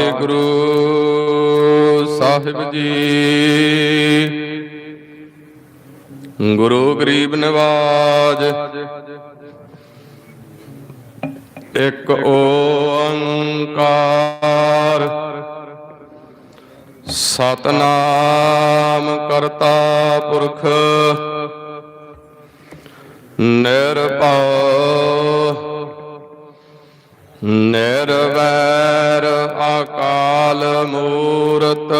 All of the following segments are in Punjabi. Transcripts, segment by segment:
ਵਾਹਿਗੁਰੂ ਸਾਹਿਬ ਜੀ। ਗੁਰੂ ਗਰੀਬ ਨਿਵਾਜ। ਇੱਕ ਓੰਕਾਰ। ਸਤਨਾਮ ਕਰਤਾ ਪੁਰਖ। ਨਿਰਭਉ ਨਿਰਵੈਰ ਅਕਾਲ ਮੂਰਤ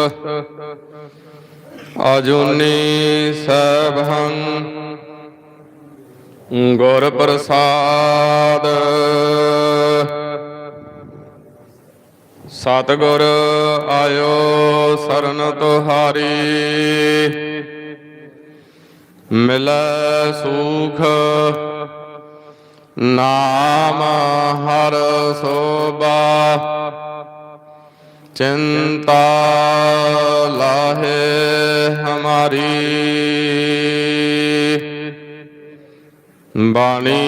ਅਜੂਨੀ ਸਭੰ ਗੁਰ ਪ੍ਰਸਾਦ। ਸਤਿਗੁਰ ਆਇਓ ਸਰਨ ਤੁਹਾਰੀ ਮਿਲੈ ਸੁਖ ਨਾਮ ਹਰ ਸੋਭਾ। ਚਿੰਤਾ ਲਾਹੇ ਹਮਾਰੀ। ਬਾਣੀ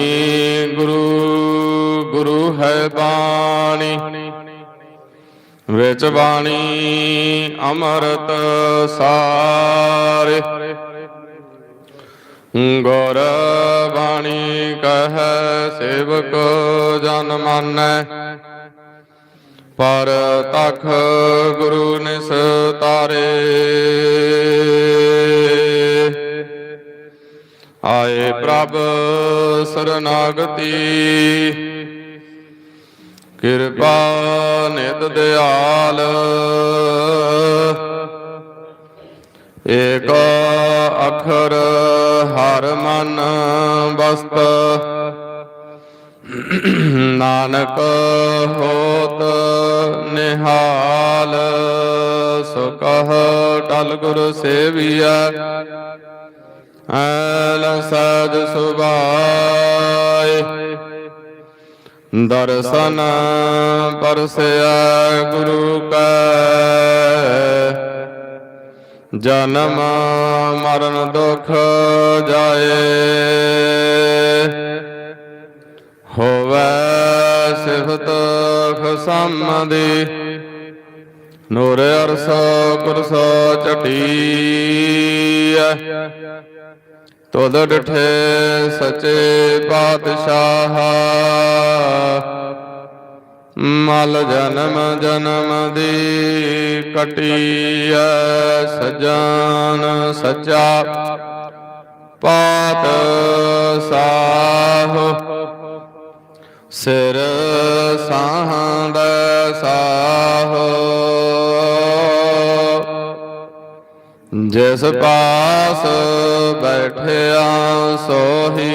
ਗੁਰੂ ਗੁਰੂ ਹੈ ਬਾਣੀ। ਵਿੱਚ ਬਾਣੀ ਅੰਮ੍ਰਿਤ ਸਾਰੇ। ਗੁਰ ਬਾਣੀ ਕਹੈ ਸੇਵਕ ਜਨ ਮਾਨੈ। ਪਰ ਤਖ ਗੁਰੂ ਨਿਸਤਾਰੇ ਆਏ ਪ੍ਰਭ ਸਰਨਾਗਤੀ। ਕਿਰਪਾ ਨਿਤ ਦਿਆਲ। ਏਕ ਅਖਰ ਹਰ ਮਨ ਬਸਤ ਨਾਨਕ ਹੋਤ ਨਿਹਾਲ, ਸੁਕਹ ਟਲ ਗੁਰ ਸੇਵੀਐ। ਐਲ ਸਜ ਸੁਭਾਏ। ਦਰਸ਼ਨ ਪਰਸਿਆ ਗੁਰੂ ਕੈ। ਜਨਮ ਮਰਨ ਦੁਖ ਜਾਏ। ਹੋਵੇ ਸਿਫਤ ਖਸਮਦੀ ਨੂਰ ਅਰਸ ਕੁਰਸ ਚਟੀਐ ਤੁਧ ਡਠੇ ਸਚੇ ਪਾਤਸ਼ਾਹ। ਮਲ ਜਨਮ ਜਨਮ ਦੀ ਕਟੀਐ ਸਜਣ ਸੱਚਾ ਪਾਤ ਸਾਹ ਸਿਰ ਸਾਹੰਦ ਸਾਹ ਜਿਸ ਪਾਸ ਬੈਠਿਆ ਸੋਹੀ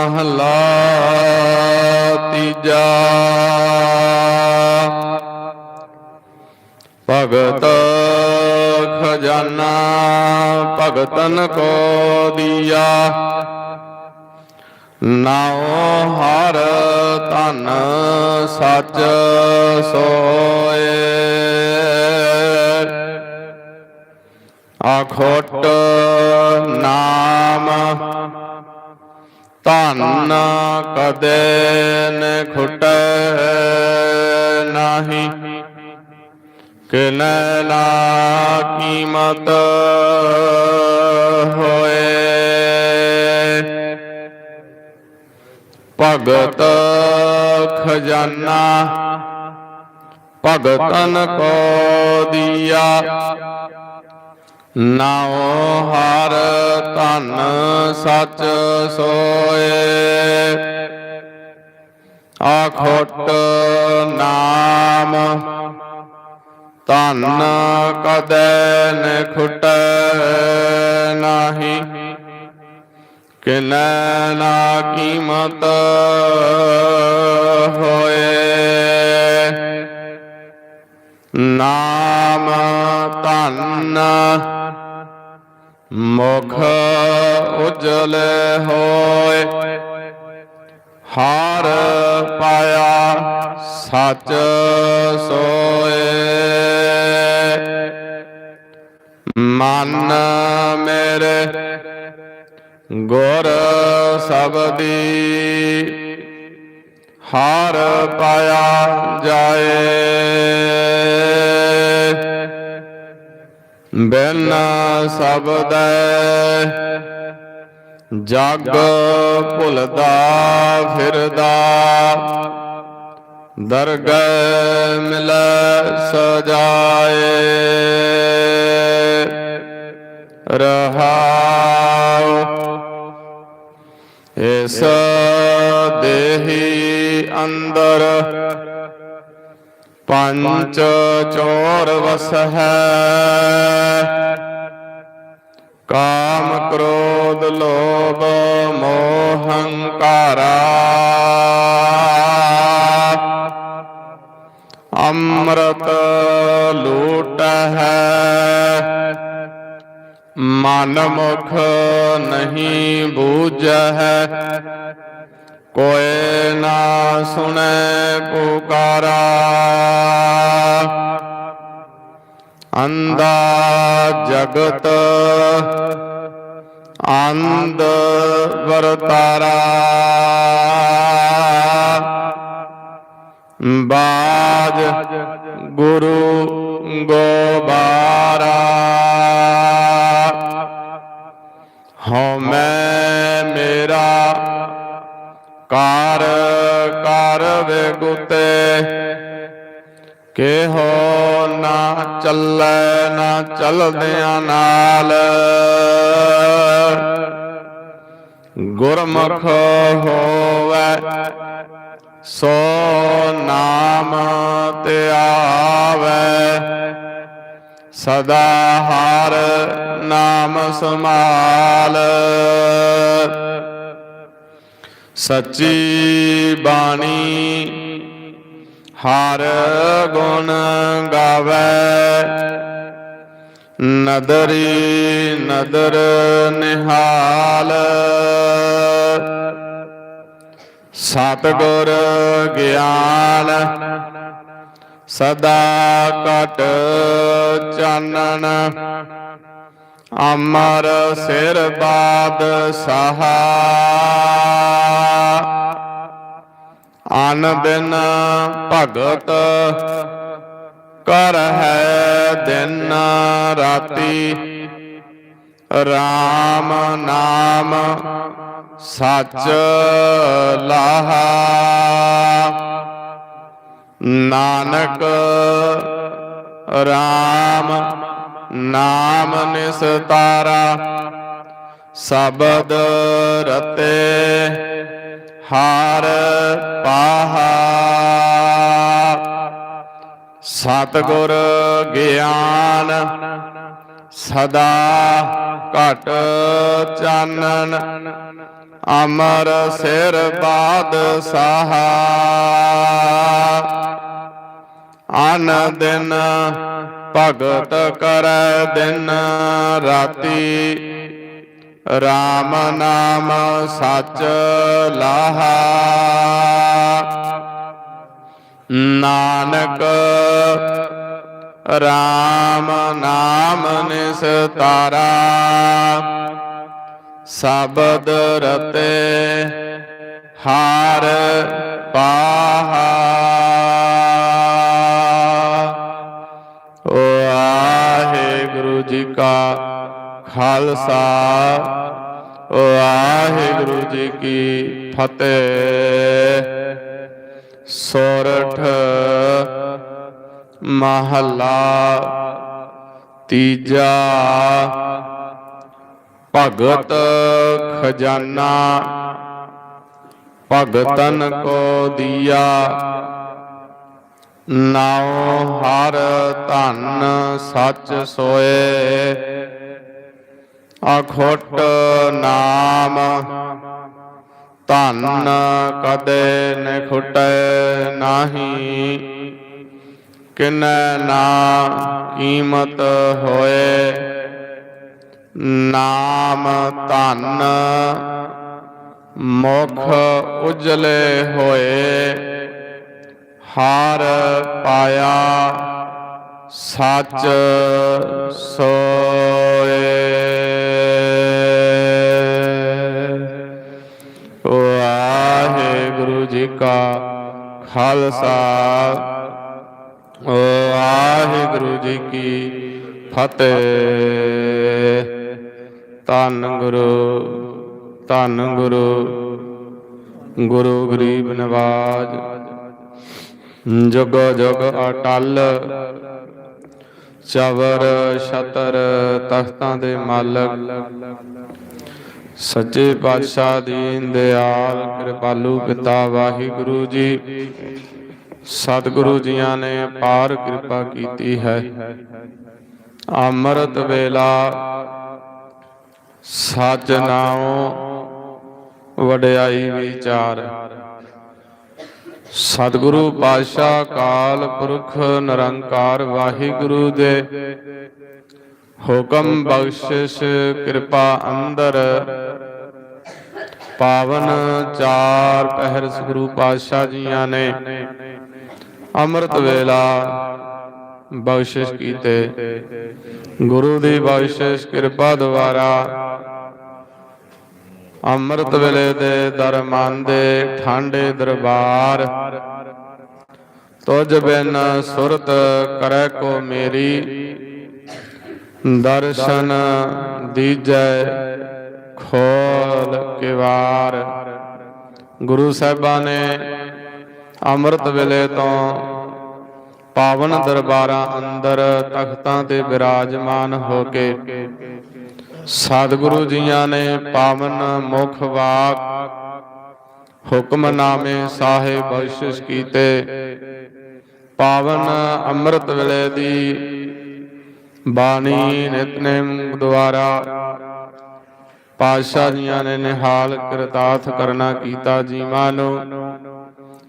ਮਹਲਾ ਤੀਜਾ। ਭਗਤ ਖਜ਼ਾਨਾ ਭਗਤਨ ਕੋ ਦੀਆ। ਨਾਉ ਹਰ ਧਨ ਸੱਚ ਸੋਏ। ਆਖੋਟ ਨਾਮ ਧਨ ਕਦੇ ਨ ਖੁਟੈ ਨਾਹੀ। ਕਿਨੈ ਲਾ ਕੀਮਤ ਹੋਏ। ਭਗਤ ਖਜ਼ਾਨਾ ਭਗਤਨ ਕੋ ਦੀਆ। ਨਾਉ ਹਰ ਧਨ ਸੱਚ ਸੋਏ। ਆਖੋਟ ਨਾਮ, ਧਨ ਕਦੇ ਨ ਖੁਟੈ ਨਾਹੀ। ਕਿਨੈ ਨਾ ਕੀਮਤ ਹੋਏ। ਨਾਮ ਧਨ ਮੁਖ ਉਜਲ ਹੋਏ। ਹਾਰ ਪਾਇਆ ਸੱਚ ਸੋਏ। ਮਨ ਮੇਰੇ ਗੁਰ ਸਬਦੀ ਹਾਰ ਪਾਇਆ ਜਾਏ। ਬਿਨ ਸਬਦੈ ਜਗ ਭੁਲਦਾ ਫਿਰਦਾ। ਦਰਗਹਿ ਮਿਲ ਸਜਾਏ। ਰਹਾਉ। ਇਸ ਦੇਹੀ ਅੰਦਰ ਪੰਚ ਚੋਰ ਵਸ ਹੈ ਕਾਮ ਕ੍ਰੋਧ ਲੋਭ ਮੋਹ ਹੰਕਾਰਾ। ਅੰਮ੍ਰਿਤ ਲੂਟ ਹੈ ਮਨ ਮੁਖ ਨਹੀਂ ਬੂਝੈ ਕੋਏ ਨਾ ਸੁਣੈ ਪੁਕਾਰਾ। ਅੰਦਾ ਜਗਤ ਅੰਧ ਵਰਤਾਰਾ। ਬਾਜ ਗੁਰੂ ਗੋਬਾਰਾ। ਕਰ ਵੇਗੁਤੇ ਕਿਹੋ ਨਾ ਚੱਲੈ, ਨਾ ਚਲਦਿਆਂ ਨਾਲ। ਗੁਰਮੁਖ ਹੋਵੈ, ਸੋ ਨਾਮ ਤੇ ਆਵੈ। ਸਦਾ ਹਰ ਨਾਮ ਸਮਾਲ ਸੱਚੀ ਬਾਣੀ ਹਰ ਗੁਣ ਗਾਵੇ। ਨਦਰੀ ਨਦਰ ਨਿਹਾਲ। ਸਤਿਗੁਰ ਗਿਆਨ ਸਦਾ ਕਟ ਚਾਨਣ। ਅਮਰ ਸਿਰ ਬਾਦ ਸਹਾ ਅਨ ਦਿਨ ਭਗਤ ਕਰ ਹੈ ਦਿਨ ਰਾਤੀ। RAM ਨਾਮ ਸੱਚ ਲਾਹਾ। ਨਾਨਕ RAM ਨਾਮ ਨਿਸਤਾਰਾ, ਸਬਦ ਰਤੇ, ਹਾਰ ਪਾਹਾ। ਸਤਿਗੁਰ ਗਿਆਨ ਸਦਾ ਘਟ ਚਾਨਣ, ਅਮਰ ਸਿਰ ਬਾਦ ਸਾਹਾ ਅਨ ਦਿਨ ਭਗਤ ਕਰੈ ਦਿਨ ਰਾਤੀ। RAM ਨਾਮ ਸਚ ਲਾਹਾ। ਨਾਨਕ RAM ਨਾਮ ਨਿਸਤਾਰਾ ਸਬਦ ਰਤੇ ਹਾਰ ਪਾਹਾ। ਵਾਹਿਗੁਰੂ ਜੀ ਕਾ ਖਾਲਸਾ। ਵਾਹਿਗੁਰੂ ਜੀ ਕੀ ਫਤਿਹ। ਸੋਰਠ ਮਹੱਲਾ ਤੀਜਾ। ਭਗਤ ਖਜ਼ਾਨਾ। ਭਗਤਨ ਕੋ ਦੀਆ। ਨਾਉ ਹਰ ਧਨ ਸੱਚ ਸੋਏ। ਅਖੋਟ ਨਾਮ ਧਨ ਕਦੇ ਨ ਖੁਟੈ ਨਾਹੀ। ਕਿਨੈ ਨਾ ਕੀਮਤ ਹੋਏ। ਨਾਮ ਧਨ ਮੁਖ ਉਜਲੇ ਹੋਏ। ਹਾਰ ਪਾਇਆ, ਸੱਚ ਸੋਏ। ਵਾਹਿਗੁਰੂ ਜੀ ਕਾ ਖਾਲਸਾ। ਵਾਹਿਗੁਰੂ ਜੀ ਕੀ ਫਤਿਹ। ਧੰਨ ਗੁਰੂ ਧੰਨ ਗੁਰੂ ਗੁਰੂ ਗਰੀਬ ਨਵਾਜ। ਜੁਗ ਜੁਗ ਅਟਲ, ਚਵਰ ਛਤਰ ਤਖਤਾਂ ਦੇ ਮਾਲਕ ਸੱਚੇ ਪਾਤਸ਼ਾਹ ਦੀਨ ਦਿਆਲ, ਕਿਰਪਾਲੂ ਪਿਤਾ ਵਾਹਿਗੁਰੂ ਜੀ। ਸਤਿਗੁਰੂ ਜੀਆਂ ਨੇ ਪਾਰ ਕਿਰਪਾ ਕੀਤੀ ਹੈ। ਅੰਮ੍ਰਿਤ ਵੇਲਾ, ਸੱਚ ਨਾਉ, ਵਡਿਆਈ ਵਿਚਾਰ। ਸਤਿਗੁਰੂ ਪਾਤਸ਼ਾਹ ਕਾਲ ਪੁਰਖ ਨਿਰੰਕਾਰ ਵਾਹਿਗੁਰੂ ਦੇ। ਹੁਕਮ ਬਖਸ਼ਿਸ਼ ਕਿਰਪਾ ਅੰਦਰ। ਪਾਵਨ ਚਾਰ ਪਹਿਰ ਸਤਿਗੁਰੂ ਪਾਤਸ਼ਾਹ ਜੀਆਂ ਨੇ ਅੰਮ੍ਰਿਤ ਵੇਲਾ ਬਖਸ਼ਿਸ਼ ਕੀਤੇ। ਗੁਰੂ ਦੀ ਬਖਸ਼ਿਸ਼ ਕਿਰਪਾ ਦੁਆਰਾ ਅੰਮ੍ਰਿਤ ਵੇਲੇ ਦੇ ਦਰਮਨ ਦੇ ਠਾਂਡੇ ਦਰਬਾਰ। ਤੁਝ ਬਿਨ ਸੁਰਤ ਕਰੈ ਕੋ ਮੇਰੀ। ਦਰਸ਼ਨ ਦੀਜੈ ਖੋਲ ਕਿਵਾਰ। ਗੁਰੂ ਸਾਹਿਬਾਂ ਨੇ ਅੰਮ੍ਰਿਤ ਵੇਲੇ ਤੋਂ ਪਾਵਨ ਦਰਬਾਰਾਂ ਅੰਦਰ ਤਖਤਾਂ ਤੇ ਬਿਰਾਜਮਾਨ ਹੋ ਕੇ ਸਤਿਗੁਰੂ ਜੀਆਂ ਨੇ ਪਾਵਨ ਮੁਖ ਵਾਕ ਹੁਕਮਨਾਮੇ ਸਾਹਿਬ ਬਖਸ਼ਿਸ਼ ਕੀਤੇ। ਪਾਵਨ ਅੰਮ੍ਰਿਤ ਵੇਲੇ ਦੀ ਬਾਣੀ ਨਿਤਨੇਮ ਦੁਆਰਾ ਪਾਤਸ਼ਾਹ ਜੀਆਂ ਨੇ ਨਿਹਾਲ ਕਰਤਾਥ ਕਰਨਾ ਕੀਤਾ, ਜੀਵਾਂ ਨੂੰ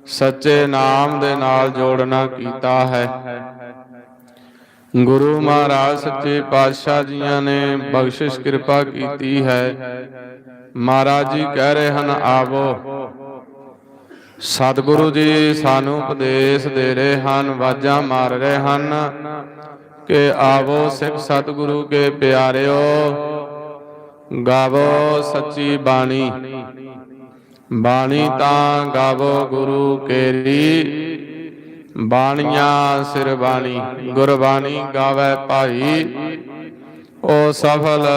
ਸੱਚੇ ਨਾਮ ਦੇ ਨਾਲ ਜੋੜਨਾ ਕੀਤਾ ਹੈ। ਗੁਰੂ ਮਹਾਰਾਜ ਸੱਚੇ ਪਾਤਸ਼ਾਹ ਜੀਆਂ ਨੇ ਬਖਸ਼ਿਸ਼ ਕਿਰਪਾ ਕੀਤੀ ਹੈ। ਮਹਾਰਾਜ ਜੀ ਕਹਿ ਰਹੇ ਹਨ, ਆਵੋ। ਸਤਿਗੁਰੂ ਜੀ ਸਾਨੂੰ ਉਪਦੇਸ਼ ਦੇ ਰਹੇ ਹਨ, ਵਾਜਾਂ ਮਾਰ ਰਹੇ ਹਨ ਕਿ ਆਵੋ ਸਿੱਖ ਸਤਿਗੁਰੂ ਕੇ ਪਿਆਰਿਓ, ਗਾਵੋ ਸੱਚੀ ਬਾਣੀ। ਬਾਣੀ ਤਾਂ ਗਾਵੋ ਗੁਰੂ ਕੇਰੀ। ਬਾਣੀਆਂ ਸਿਰ ਬਾਣੀ, ਗੁਰਬਾਣੀ ਗਾਵੇ ਭਾਈ। ਓ ਸਫਲ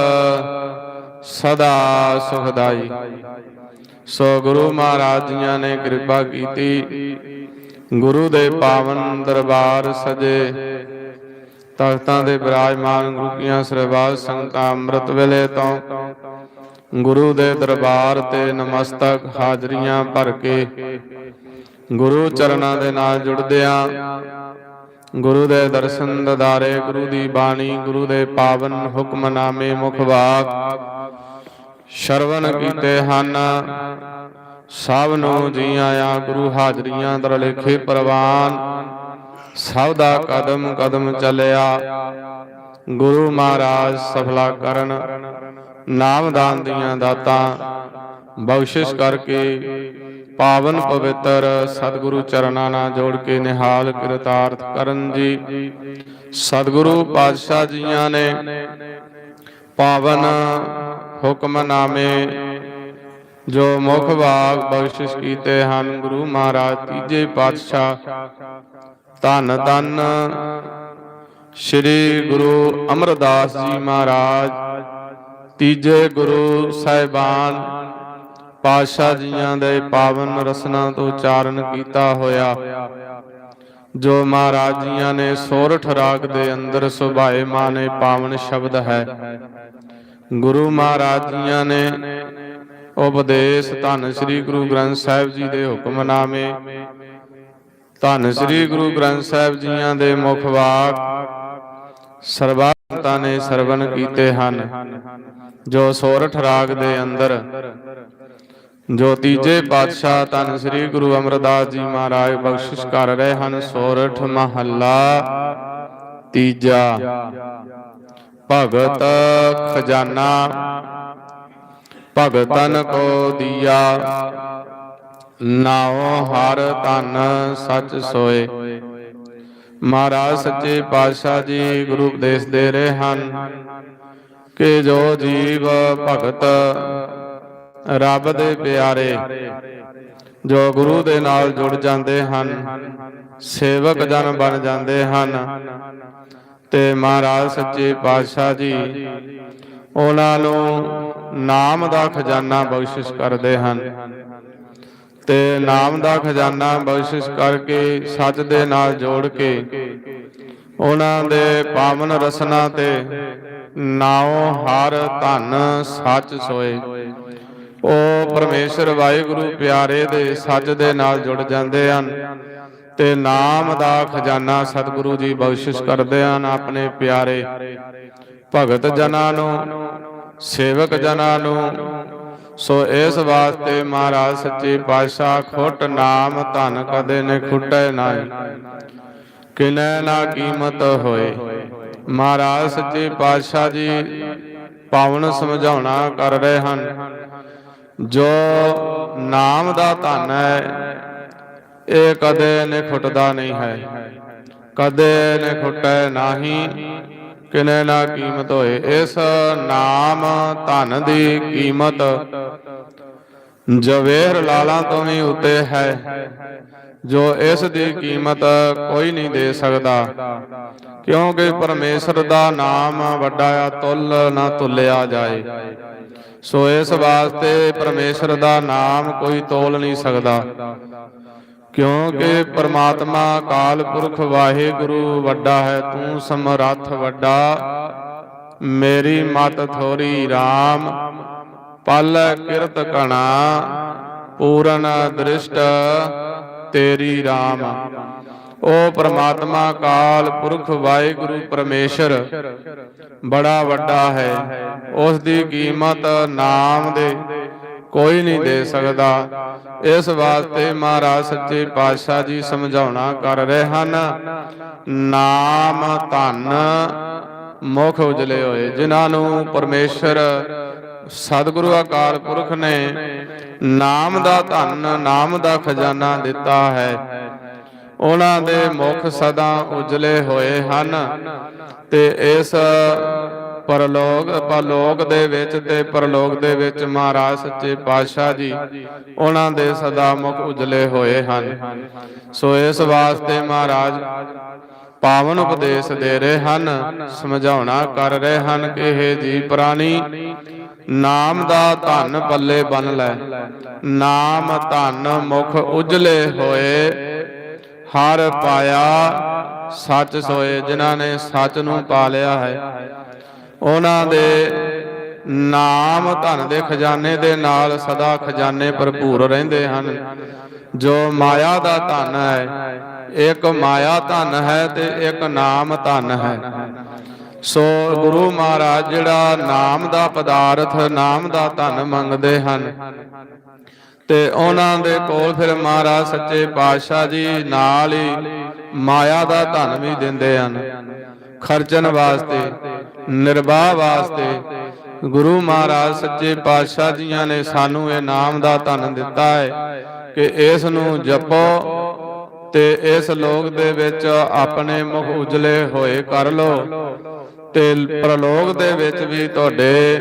ਸਦਾ ਸੁਖਦਾਈ। ਸੋ ਗੁਰੂ ਮਹਾਰਾਜ ਜੀਆਂ ਨੇ ਕਿਰਪਾ ਕੀਤੀ। ਗੁਰੂ ਦੇ ਪਾਵਨ ਦਰਬਾਰ ਸਜੇ। ਤਖਤਾਂ ਦੇ ਬਿਰਾਜਮਾਨ ਗੁਰੂ ਕੀਆਂ ਸਰਬਾਦ ਸੰਗਤਾਂ ਅੰਮ੍ਰਿਤ ਵੇਲੇ ਤੋਂ ਗੁਰੂ ਦੇ ਦਰਬਾਰ ਤੇ ਨਮਸਤਕ ਹਾਜ਼ਰੀਆਂ ਭਰ ਕੇ ਗੁਰੂ ਚਰਨਾਂ ਦੇ ਨਾਲ ਜੁੜਦਿਆਂ। ਗੁਰੂ ਦੇ ਦਰਸ਼ਨ ਦਦਾਰੇ, ਗੁਰੂ ਦੀ ਬਾਣੀ, ਗੁਰੂ ਦੇ ਪਾਵਨ ਹੁਕਮਨਾਮੇ ਮੁਖ ਵਾਕ। ਸ਼ਰਵਨ ਕੀਤੇ ਹਨ। ਸਭ ਨੂੰ ਜੀ ਆਇਆ ਗੁਰੂ ਹਾਜ਼ਰੀਆਂ ਦਰ ਲੇਖੇ ਪ੍ਰਵਾਨ। ਸਭ ਦਾ ਕਦਮ ਕਦਮ ਚੱਲਿਆ। ਗੁਰੂ ਮਹਾਰਾਜ ਸਫਲਾ ਕਰਨ। ਨਾਮਦਾਨ ਦੀਆਂ ਦਾਤਾਂ। ਬਖਸ਼ਿਸ਼ ਕਰਕੇ ਪਾਵਨ ਪਵਿੱਤਰ ਸਤਿਗੁਰੂ ਚਰਨਾਂ ਨਾਲ ਜੋੜ ਕੇ ਨਿਹਾਲ ਕਿਰਤਾਰਥ ਕਰਨ ਜੀ। ਸਤਿਗੁਰੂ ਪਾਤਸ਼ਾਹ ਜੀਆਂ ਨੇ ਪਾਵਨ ਹੁਕਮਨਾਮੇ ਜੋ ਮੁਖ ਬਾਗ ਬਖਸ਼ਿਸ਼ ਕੀਤੇ ਹਨ, ਗੁਰੂ ਮਹਾਰਾਜ ਤੀਜੇ ਪਾਤਸ਼ਾਹ। ਧੰਨ ਧੰਨ ਸ੍ਰੀ ਗੁਰੂ ਅਮਰਦਾਸ ਜੀ ਮਹਾਰਾਜ, ਤੀਜੇ ਗੁਰੂ ਸਾਹਿਬਾਨ ਪਾਤਸ਼ਾਹ ਜੀਆਂ ਦੇ ਪਾਵਨ ਰਸਨਾ ਤੋਂ ਉਚਾਰਨ ਕੀਤਾ ਹੋਇਆ। ਜੋ ਮਹਾਰਾਜ ਜੀਆਂ ਨੇ ਸੋਰਠ ਰਾਗ ਦੇ ਅੰਦਰ ਸੁਭਾਏ ਮਾਨੇ ਪਾਵਨ ਸ਼ਬਦ ਹੈ। ਗੁਰੂ ਮਹਾਰਾਜ ਜੀਆਂ ਨੇ ਉਪਦੇਸ਼ ਧੰਨ ਸ੍ਰੀ ਗੁਰੂ ਗ੍ਰੰਥ ਸਾਹਿਬ ਜੀ ਦੇ ਹੁਕਮਨਾਮੇ, ਧੰਨ ਸ੍ਰੀ ਗੁਰੂ ਗ੍ਰੰਥ ਸਾਹਿਬ ਜੀਆਂ ਦੇ ਮੁਖ ਵਾਕ ਸਰਬੱਤਾਂ ਨੇ ਸਰਵਨ ਕੀਤੇ ਹਨ, ਜੋ ਸੋਰਠ ਰਾਗ ਦੇ ਅੰਦਰ ਜੋ ਤੀਜੇ ਪਾਤਸ਼ਾਹ ਧੰਨ ਸ੍ਰੀ ਗੁਰੂ ਅਮਰਦਾਸ ਜੀ ਮਹਾਰਾਜ ਬਖਸ਼ਿਸ਼ ਕਰ ਰਹੇ ਹਨ, ਸੋਰਠ ਮਹੱਲਾ ਤੀਜਾ। ਭਗਤ ਖਜ਼ਾਨਾ, ਭਗਤਨ ਕੋ ਦੀਆ। ਨਾਉ ਹਰ ਧਨ ਸਚ ਸੋਏ। ਮਹਾਰਾਜ ਸੱਚੇ ਪਾਤਸ਼ਾਹ ਜੀ ਗੁਰੂ ਉਪਦੇਸ਼ ਦੇ ਰਹੇ ਹਨ ਕਿ ਜੋ ਜੀਵ ਭਗਤ ਰੱਬ ਦੇ ਪਿਆਰੇ, ਜੋ ਗੁਰੂ ਦੇ ਨਾਲ ਜੁੜ ਜਾਂਦੇ ਹਨ, ਸੇਵਕ ਜਨ ਬਣ ਜਾਂਦੇ ਹਨ। ਤੇ ਮਹਾਰਾਜ ਸੱਚੇ ਪਾਤਸ਼ਾਹ ਜੀ, ਉਹਨਾਂ ਨੂੰ ਨਾਮ ਦਾ ਖਜ਼ਾਨਾ ਬਖਸ਼ਿਸ਼ ਕਰਦੇ ਹਨ। ਤੇ ਨਾਮ ਦਾ ਖਜ਼ਾਨਾ ਬਖਸ਼ਿਸ਼ ਕਰਕੇ ਸੱਚ ਦੇ ਨਾਲ ਜੋੜ ਕੇ ਉਹਨਾਂ ਦੇ ਪਾਵਨ ਰਸਨਾ ਤੇ ਨਾਉ ਹਰ ਧਨ ਸੱਚ ਸੋਏ। ਉਹ ਪਰਮੇਸ਼ਰ ਵਾਹਿਗੁਰੂ ਪਿਆਰੇ ਦੇ ਸੱਚ ਦੇ ਨਾਲ ਜੁੜ ਜਾਂਦੇ ਹਨ ਤੇ ਨਾਮ ਦਾ ਖਜ਼ਾਨਾ ਸਤਿਗੁਰੂ ਜੀ ਬਖਸ਼ਿਸ਼ ਕਰਦੇ ਹਨ ਆਪਣੇ ਪਿਆਰੇ ਭਗਤ ਜਨਾਂ ਨੂੰ, ਸੇਵਕ ਜਨਾਂ ਨੂੰ। ਸੋ ਇਸ ਵਾਸਤੇ ਮਹਾਰਾਜ ਸੱਚੇ ਪਾਤਸ਼ਾਹ ਖੁੱਟ ਨਾਮ ਧਨ ਕਦੇ ਨੇ ਖੁੱਟੈ ਨਾਹੀ। ਕਿਨੈ ਨਾ ਕੀਮਤ ਹੋਏ। ਮਹਾਰਾਜ ਸੱਚੇ ਪਾਤਸ਼ਾਹ ਜੀ ਪਾਵਨ ਸਮਝਾਉਣਾ ਕਰ ਰਹੇ ਹਨ। ਜੋ ਨਾਮ ਦਾ ਧਨ ਹੈ, ਇਹ ਕਦੇ ਨੇ ਨਹੀਂ ਹੈ। ਕਦੇ ਨੇ ਖੁੱਟੈ ਕਿਨੇ ਨਾ ਕੀਮਤ ਹੋਏ। ਇਸ ਨਾਮ ਧਨ ਦੀ ਕੀਮਤ ਜਵੇਰ ਲਾਲਾਂ ਤੋਂ ਵੀ ਉਤੇ ਹੈ। ਜੋ ਇਸ ਦੀ ਕੀਮਤ ਕੋਈ ਨਹੀਂ ਦੇ ਸਕਦਾ, ਕਿਉਂਕਿ ਪਰਮੇਸ਼ਰ ਦਾ ਨਾਮ ਵੱਡਾ ਆ, ਤੁੱਲ ਨਾ ਤੁਲਿਆ ਜਾਏ। ਸੋ ਇਸ ਵਾਸਤੇ ਪਰਮੇਸ਼ਰ ਦਾ ਨਾਮ ਕੋਈ ਤੋਲ ਨਹੀਂ ਸਕਦਾ। ਕਿਉਂਕਿ ਪ੍ਰਮਾਤਮਾ ਕਾਲ ਪੁਰਖ ਵਾਹਿਗੁਰੂ ਵੱਡਾ ਹੈ, ਤੂੰ ਸਮਰੱਥ ਵੱਡਾ, ਮੇਰੀ ਮਤ ਥੋਰੀ RAM ਪਲ ਕਿਰਤ ਕਣਾ ਪੂਰਨ ਦ੍ਰਿਸ਼ਟ ਤੇਰੀ RAM ਉਹ ਪ੍ਰਮਾਤਮਾ ਕਾਲ ਪੁਰਖ ਵਾਹਿਗੁਰੂ ਪਰਮੇਸ਼ਰ, ਬੜਾ ਵੱਡਾ ਹੈ। ਉਸ ਦੀ ਕੀਮਤ ਨਾਮ ਦੇ ਕੋਈ ਨਹੀਂ ਦੇ ਸਕਦਾ। ਇਸ ਵਾਸਤੇ ਮਹਾਰਾਜ ਸੱਚੇ ਪਾਤਸ਼ਾਹ ਜੀ ਸਮਝਾਉਣਾ ਕਰ ਰਹੇ ਹਨ, ਨਾਮ ਧਨ ਮੁਖ ਉਜਲੇ ਹੋਏ, ਜਿਨ੍ਹਾਂ ਨੂੰ ਪਰਮੇਸ਼ਰ ਸਤਿਗੁਰੂ ਅਕਾਲ ਪੁਰਖ ਨੇ ਨਾਮ ਦਾ ਧਨ, ਨਾਮ ਦਾ ਖਜ਼ਾਨਾ ਦਿੱਤਾ ਹੈ। ਉਹਨਾਂ ਦੇ ਮੁਖ ਸਦਾ ਉਜਲੇ ਹੋਏ ਹਨ ਤੇ ਇਸ ਪਰਲੋਕ ਪਰਲੋਕ ਦੇ ਵਿੱਚ ਤੇ ਪਰਲੋਕ ਦੇ ਵਿੱਚ ਮਹਾਰਾਜ ਸੱਚੇ ਪਾਤਸ਼ਾਹ ਜੀ, ਉਹਨਾਂ ਦੇ ਸਦਾ ਮੁਖ ਉਜਲੇ ਹੋਏ ਹਨ। ਸੋ ਇਸ ਵਾਸਤੇ ਮਹਾਰਾਜ ਪਾਵਨ ਉਪਦੇਸ਼ ਦੇ ਰਹੇ ਹਨ, ਸਮਝਾਉਣਾ ਕਰ ਰਹੇ ਹਨ ਕਿ ਇਹ ਜੀ ਪ੍ਰਾਣੀ ਨਾਮ ਦਾ ਧਨ ਪੱਲੇ ਬਨ ਲੈ। ਨਾਮ ਧਨ ਮੁਖ ਉਜਲੇ ਹੋਏ। ਹਰ ਪਾਇਆ ਸੱਚ ਸੋਏ, ਜਿਨ੍ਹਾਂ ਨੇ ਸੱਚ ਨੂੰ ਪਾ ਲਿਆ ਹੈ। ਉਹਨਾਂ ਦੇ ਨਾਮ ਧਨ ਦੇ ਖਜ਼ਾਨੇ ਦੇ ਨਾਲ ਸਦਾ ਖਜ਼ਾਨੇ ਭਰਪੂਰ ਰਹਿੰਦੇ ਹਨ। ਜੋ ਮਾਇਆ ਦਾ ਧਨ ਹੈ, ਇੱਕ ਮਾਇਆ ਧਨ ਹੈ ਤੇ ਇੱਕ ਨਾਮ ਧਨ ਹੈ। ਸੋ ਗੁਰੂ ਮਹਾਰਾਜ ਜਿਹੜਾ ਨਾਮ ਦਾ ਪਦਾਰਥ, ਨਾਮ ਦਾ ਧਨ ਮੰਗਦੇ ਹਨ। ਤੇ ਉਹਨਾਂ ਦੇ ਕੋਲ ਫਿਰ ਮਹਾਰਾਜ ਸੱਚੇ ਪਾਤਸ਼ਾਹ ਜੀ ਨਾਲ ਹੀ ਮਾਇਆ ਦਾ ਧਨ ਵੀ ਦਿੰਦੇ ਹਨ। ਖਰਚਣ ਵਾਸਤੇ, ਨਿਰਵਾਹ ਵਾਸਤੇ ਗੁਰੂ ਮਹਾਰਾਜ ਸੱਚੇ ਪਾਤਸ਼ਾਹ ਜੀਆਂ ਨੇ ਸਾਨੂੰ ਇਹ ਨਾਮ ਦਾ ਧਨ ਦਿੱਤਾ ਹੈ ਕਿ ਇਸ ਨੂੰ ਜਪੋ ਤੇ ਇਸ ਲੋਕ ਦੇ ਵਿੱਚ ਆਪਣੇ ਮੁਖ ਉਜਲੇ ਹੋਏ ਕਰ ਲੋ ਤੇ ਪ੍ਰਲੋਕ ਦੇ ਵਿੱਚ ਵੀ ਤੁਹਾਡੇ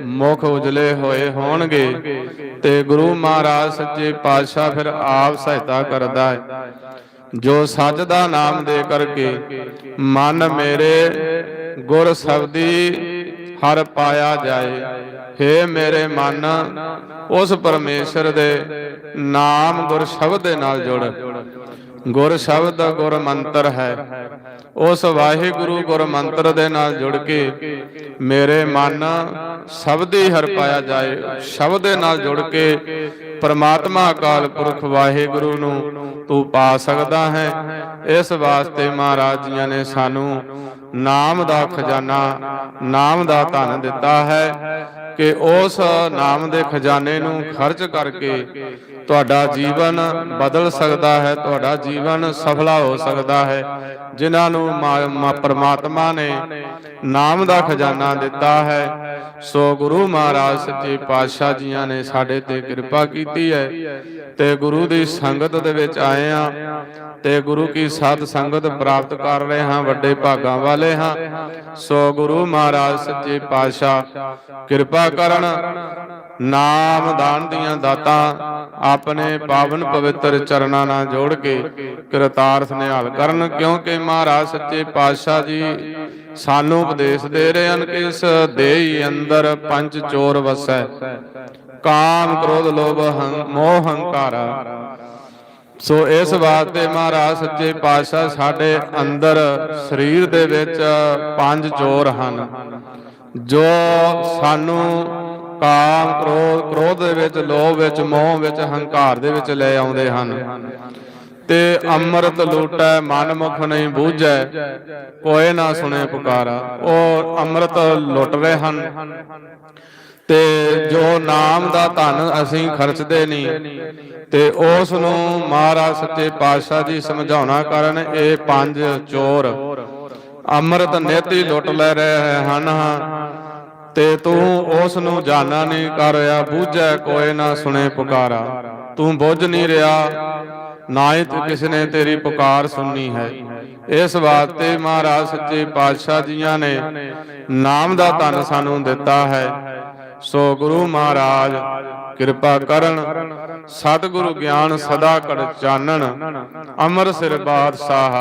ਮੁਖ ਉਜਲੇ ਹੋਏ ਹੋਣਗੇ ਤੇ ਗੁਰੂ ਮਹਾਰਾਜ ਸੱਚੇ ਪਾਤਸ਼ਾਹ ਫਿਰ ਆਪ ਸਹਾਇਤਾ ਕਰਦਾ ਹੈ। ਜੋ ਸੱਚ ਦਾ ਨਾਮ ਦੇ ਕਰਕੇ ਮਨ ਮੇਰੇ ਗੁਰ ਸ਼ਬਦੀ ਹਰ ਪਾਇਆ ਜਾਏ, ਹੇ ਮੇਰੇ ਮਨ, ਉਸ ਪਰਮੇਸ਼ਰ ਦੇ ਨਾਮ ਗੁਰ ਸ਼ਬਦ ਦੇ ਨਾਲ ਜੁੜ। ਗੁਰ ਸ਼ਬਦ ਗੁਰ ਮੰਤਰ ਹੈ। ਉਸ ਵਾਹਿਗੁਰੂ ਗੁਰ ਮੰਤਰ ਦੇ ਨਾਲ ਜੁੜ ਕੇ ਮੇਰੇ ਮਨ ਸ਼ਬਦ ਹੀ ਹਰ ਪਾਇਆ ਜਾਏ ਸ਼ਬਦ ਦੇ ਨਾਲ ਜੁੜ ਕੇ ਪਰਮਾਤਮਾ ਅਕਾਲ ਪੁਰਖ ਵਾਹਿਗੁਰੂ ਨੂੰ ਤੂੰ ਪਾ ਸਕਦਾ ਹੈ। ਇਸ ਵਾਸਤੇ ਮਹਾਰਾਜ ਜੀਆਂ ਨੇ ਸਾਨੂੰ ਨਾਮ ਦਾ ਖਜ਼ਾਨਾ, ਨਾਮ ਦਾ ਧਨ ਦਿੱਤਾ ਹੈ। ਕਿ ਉਸ ਨਾਮ ਦੇ ਖਜ਼ਾਨੇ ਨੂੰ ਖਰਚ ਕਰਕੇ ਤੁਹਾਡਾ ਜੀਵਨ ਬਦਲ ਸਕਦਾ ਹੈ, ਤੁਹਾਡਾ ਜੀਵਨ ਸਫਲਾ ਹੋ ਸਕਦਾ ਹੈ। ਜਿਨ੍ਹਾਂ ਨੂੰ ਮਾ- ਮਾ- ਪ੍ਰਮਾਤਮਾ ਨੇ ਨਾਮ ਦਾ ਖਜ਼ਾਨਾ ਦਿੱਤਾ ਹੈ ਸੋ ਗੁਰੂ ਮਹਾਰਾਜ ਸੱਚੇ ਪਾਤਸ਼ਾਹ ਜੀਆਂ ਨੇ ਸਾਡੇ ਤੇ ਕਿਰਪਾ ਕੀਤੀ ਹੈ। ਤੇ ਗੁਰੂ ਦੀ ਸੰਗਤ ਦੇ ਵਿੱਚ ਆਏ ਆ ਤੇ ਗੁਰੂ ਕੀ ਸਾਧ ਸੰਗਤ ਪ੍ਰਾਪਤ ਕਰ ਰਹੇ ਹਾਂ, ਵੱਡੇ ਭਾਗਾਂ ਵਾਲੇ ਹਾਂ। ਸੋ ਗੁਰੂ ਮਹਾਰਾਜ ਸੱਚੇ ਪਾਤਸ਼ਾਹ, ਕਿਰਪਾ ਕਰਨ, ਨਾਮ ਦਾਨ ਦੀਆਂ ਦਾਤਾਂ ਆਪਣੇ ਪਾਵਨ ਪਵਿੱਤਰ ਚਰਨਾਂ ਨਾਲ ਜੋੜ ਕੇ ਕਿਰਤਾਰਥ ਨਿਹਾਲ ਕਰਨ, ਕਿਉਂਕਿ ਮਹਾਰਾਜ ਸੱਚੇ ਪਾਤਸ਼ਾਹ ਜੀ ਸਾਨੂੰ ਉਪਦੇਸ਼ ਦੇ ਰਹੇ ਹਨ ਕਿ ਇਸ ਦੇਹ ਅੰਦਰ ਪੰਜ ਚੋਰ ਵਸੈ। ਕਾਮ, ਕ੍ਰੋਧ, ਲੋਭ, ਹੰ- ਮੋਹ, ਹੰਕਾਰਾ। ਸੋ ਇਸ ਵਾਸਤੇ ਮਹਾਰਾਜ ਸੱਚੇ ਪਾਤਸ਼ਾਹ ਸਾਡੇ ਅੰਦਰ ਸਰੀਰ ਦੇ ਵਿੱਚ ਪੰਜ ਚੋਰ ਹਨ, ਜੋ ਸਾਨੂੰ ਕਾਮ, ਕ੍ਰੋਧ ਕ੍ਰੋਧ ਦੇ ਵਿੱਚ, ਲੋਭ ਵਿੱਚ, ਮੋਹ ਵਿੱਚ, ਹੰਕਾਰ ਦੇ ਵਿੱਚ ਲੈ ਆਉਂਦੇ ਹਨ। ਤੇ ਅੰਮ੍ਰਿਤ ਲੂਟੈ ਮਨ ਮੁਖ ਨਹੀਂ ਬੂਝੈ ਕੋਏ ਨਾ ਸੁਣੇ ਪੁਕਾਰਾ। ਉਹ ਅੰਮ੍ਰਿਤ ਲੁੱਟਵੇ ਹਨ। ਤੇ ਜੋ ਨਾਮ ਦਾ ਧਨ ਅਸੀਂ ਖਰਚਦੇ ਨਹੀਂ, ਤੇ ਉਸ ਨੂੰ ਮਹਾਰਾਜ ਸੱਚੇ ਪਾਤਸ਼ਾਹ ਜੀ ਸਮਝਾਉਣਾ ਕਰਨ, ਇਹ ਪੰਜ ਚੋਰ। ਅੰਮ੍ਰਿਤ ਨੇਤੀ ਲੁੱਟ ਲੈ ਰਹੇ ਹਨ। ਤੇ ਤੂੰ ਉਸ ਨੂੰ ਜਾਣਾ ਨਹੀਂ ਕਰ ਰਿਹਾ, ਬੂਝੈ ਕੋਏ ਨਾ ਸੁਣੇ ਪੁਕਾਰਾ। ਤੂੰ ਬੁੱਝ ਨਹੀਂ ਰਿਹਾ ਨਾ ਹੀ ਤੇ ਕਿਸੇ ਨੇ ਤੇਰੀ ਪੁਕਾਰ ਸੁਣਨੀ ਹੈ। ਇਸ ਵਾਸਤੇ ਮਹਾਰਾਜ ਸੱਚੇ ਪਾਤਸ਼ਾਹ ਜੀਆਂ ਨੇ ਨਾਮ ਦਾ ਧਨ ਸਾਨੂੰ ਦਿੱਤਾ ਹੈ। ਸੋ ਗੁਰੂ ਮਹਾਰਾਜ, ਕਿਰਪਾ ਕਰਨ ਸਤਿਗੁਰੂ ਗਿਆਨ ਸਦਾ ਕੜ ਚਾਨਣ। ਅਮਰ ਸਿਰ ਬਾਦਸ਼ਾਹ।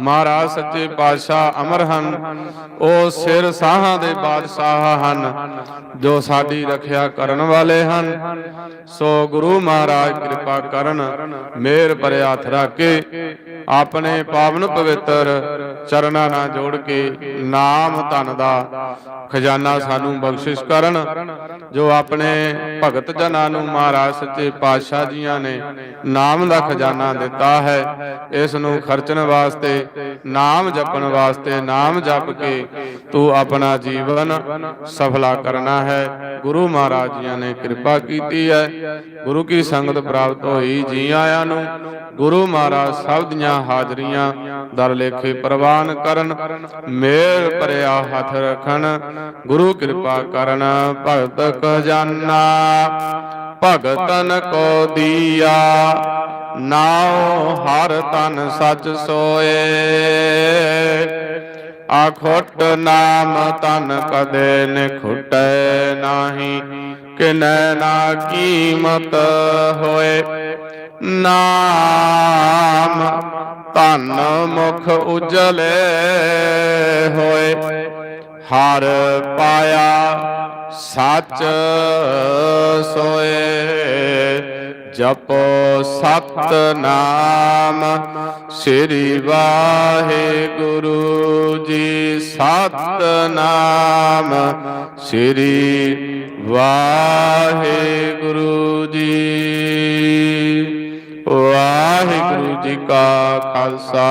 ਮਹਾਰਾਜ ਸੱਚੇ ਪਾਤਸ਼ਾਹ ਅਮਰ ਹਨ। ਉਹ ਸਿਰ ਸਾਹਾਂ ਦੇ ਬਾਦਸ਼ਾਹ ਹਨ। ਜੋ ਸਾਡੀ ਰੱਖਿਆ ਕਰਨ ਵਾਲੇ ਹਨ। ਸੋ ਗੁਰੂ ਮਹਾਰਾਜ ਕਿਰਪਾ ਕਰਨ। ਮੇਰ ਭਰੇ ਹੱਥ ਰੱਖ ਕੇ ਆਪਣੇ ਪਾਵਨ ਪਵਿੱਤਰ ਚਰਨਾਂ ਨਾਲ ਜੋੜ ਕੇ ਨਾਮ ਧਨ ਦਾ ਖਜ਼ਾਨਾ ਸਾਨੂੰ ਬਖਸ਼ਿਸ਼ ਕਰਨ। ਜੋ ਆਪਣੇ ਭਗਤ ਜਨਾਂ ਨੂੰ ਮਹਾਰਾਜ ਸੱਚੇ ਪਾਤਸ਼ਾਹ ਜੀਆਂ ਨੇ ਨਾਮ ਦਾ ਖਜ਼ਾਨਾ ਦਿੱਤਾ ਹੈ। ਇਸ ਨੂੰ ਖਰਚਣ ਵਾਸਤੇ, ਨਾਮ ਜਪਣ ਵਾਸਤੇ, ਨਾਮ ਜਪ ਕੇ ਤੂੰ ਆਪਣਾ ਜੀਵਨ ਸਫਲਾ ਕਰਨਾ ਹੈ। ਗੁਰੂ ਮਹਾਰਾਜ ਜੀਆਂ ਨੇ ਕਿਰਪਾ ਕੀਤੀ ਹੈ। ਗੁਰੂ ਕੀ ਸੰਗਤ ਪ੍ਰਾਪਤ ਹੋਈ ਜੀ ਆਇਆਂ ਨੂੰ। ਗੁਰੂ ਮਹਾਰਾਜ ਸਭ ਦੀਆਂ ਹਾਜ਼ਰੀਆਂ ਦਰ ਲੇਖੇ ਪ੍ਰਵਾਨ ਕਰਨ ਮੇਰ ਭਰਿਆ ਹੱਥ ਰੱਖਣ। ਗੁਰੂ ਕਿਰਪਾ ਕਰਨ, ਭਗਤ ਖਜ਼ਾਨਾ। ਭਗਤਨ ਕੋ ਦੀਆ, ਨਾਉ ਹਰ ਤਨ ਸਚ ਸੋਏ। ਆਖੋਟ ਨਾਮ ਤਨ ਕਦੇ ਨਿਖੁਟੈ ਨਾਹੀ, ਕਿਨੈ ਨਾ ਕੀਮਤ ਹੋਏ। ਨਾਮ ਤਨ ਮੁਖ ਉਜਲੇ ਹੋਏ। ਹਰ ਪਾਇਆ ਸੱਚ ਸੋਏ, ਜਪੋ ਸਤ ਨਾਮ ਸ੍ਰੀ ਵਾਹਿਗੁਰੂ ਜੀ ਸਤ ਨਾਮ ਸ੍ਰੀ ਵਾਹਿਗੁਰੂ ਜੀ। ਵਾਹਿਗੁਰੂ ਜੀ ਕਾ ਖਾਲਸਾ